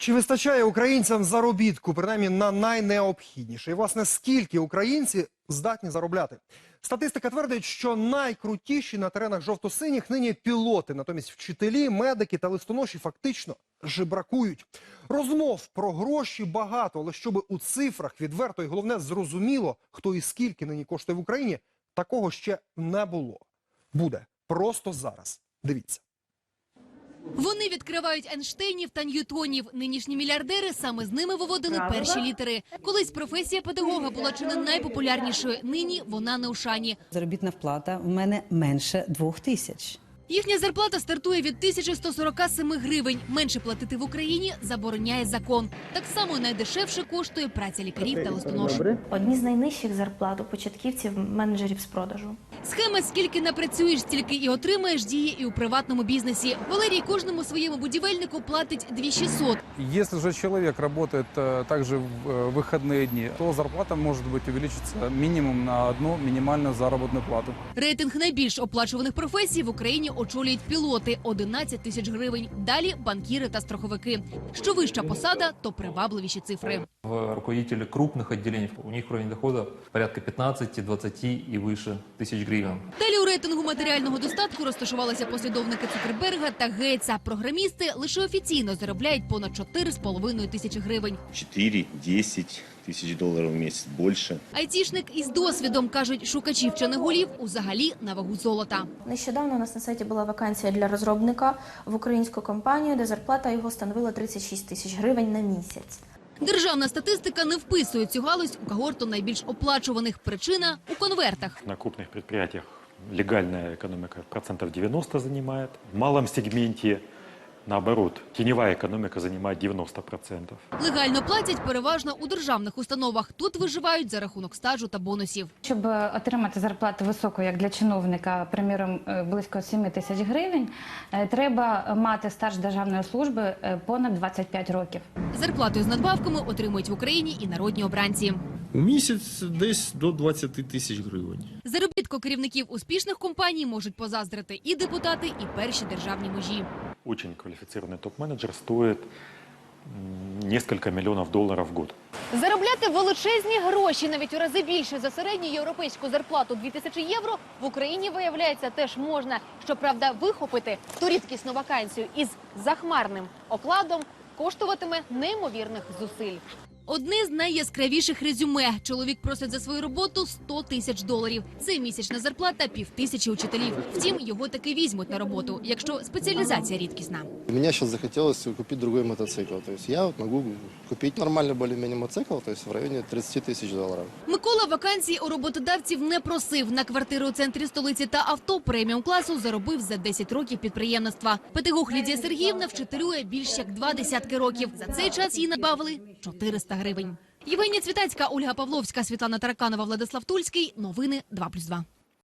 Чи вистачає українцям заробітку, принаймні на найнеобхідніше? І, власне, скільки українці здатні заробляти? Статистика твердить, що найкрутіші на теренах жовто-синіх нині пілоти, натомість вчителі, медики та листоноші фактично жебракують. Розмов про гроші багато, але щоб у цифрах відверто і головне зрозуміло, хто і скільки нині коштує в Україні, такого ще не було. Буде просто зараз. Дивіться. Вони відкривають Ейнштейнів та Ньютонів. Нинішні мільярдери саме з ними виводили перші літери. Колись професія педагога була чи не найпопулярнішою. Нині вона не у шані. Заробітна плата в мене менше двох тисяч. Їхня зарплата стартує від 1147 гривень. Менше платити в Україні забороняє закон. Так само найдешевше коштує праця лікарів та листоношів. Одні з найнижчих зарплат у початківців менеджерів з продажу. Схема «скільки напрацюєш, стільки і отримаєш» діє і у приватному бізнесі. Валерій кожному своєму будівельнику платить 2600. Если же человек работает э, также в э, выходные дни, то зарплата может быть увеличится минимум на одну минимальную заработную плату. Рейтинг найбільш оплачуваних професій в Україні очолюють пілоти – 11 тисяч гривень. Далі банкіри та страховики. Що вища посада, то привабливіші цифри. В руководители крупных отделений, у них уровень дохода порядка 15, 20 и выше тысяч гривен. Далі у рейтингу матеріального достатку розташувалися послідовники Цукерберга та Гейтса. Програмісти лише офіційно заробляють понад 4,5 тисячі гривень. 4-10 тысяч долларов в месяц, больше. Айтішник із досвідом, кажуть, шукачів чи не голів узагалі на вагу золота. Нещодавно у нас на сайті була вакансія для розробника в українську компанію, де зарплата його становила 36 тисяч гривень на місяць. Державна статистика не вписує цю галузь у когорту найбільш оплачуваних. Причина – у конвертах. На крупних підприємствах легальна економіка процентів 90 займає. В малому сегменте, наоборот, теневая экономика занимает 90 процентов. Легально платять переважно у державних установах. Тут виживають за рахунок стажу та бонусів. Щоб е, отримати зарплату високу, як для чиновника, приміром е, близько 7 тисяч гривень, е, треба мати стаж державної служби понад 25 років. Зарплатою з надбавками отримують в Україні і народні обранці. У місяць десь до 20 тисяч гривень. Заробітку керівників успішних компаній можуть позаздрити і депутати, і перші державні межі. Очень квалифицированный топ-менеджер стоит несколько миллионов долларов в год. Заробляти величезні гроші, навіть у рази більше за середню європейську зарплату 2000 євро, в Україні, виявляється, теж можна. Щоправда, вихопити ту рідкісну вакансію із захмарним окладом коштуватиме неймовірних зусиль. Одне з найяскравіших резюме. Чоловік просить за свою роботу 100 тисяч доларів. Це місячна зарплата півтисячі учителів. Втім, його таки візьмуть на роботу, якщо спеціалізація рідкісна. Мне сейчас захотелось купить другой мотоцикл. То есть я вот могу купить нормальный более-менее мотоцикл, то есть в районе 30 тысяч долларов. Микола вакансій у роботодавців не просив. На квартиру у центрі столиці та авто преміум класу заробив за 10 років підприємництва. Педагог Лідія Сергіївна вчителює більш як два десятки років. За цей час їй надбавили 400 гривень. Євгенія Цвітацька, Ольга Павловська, Світлана Тараканова, Владислав Тульський. Новини 2+,2.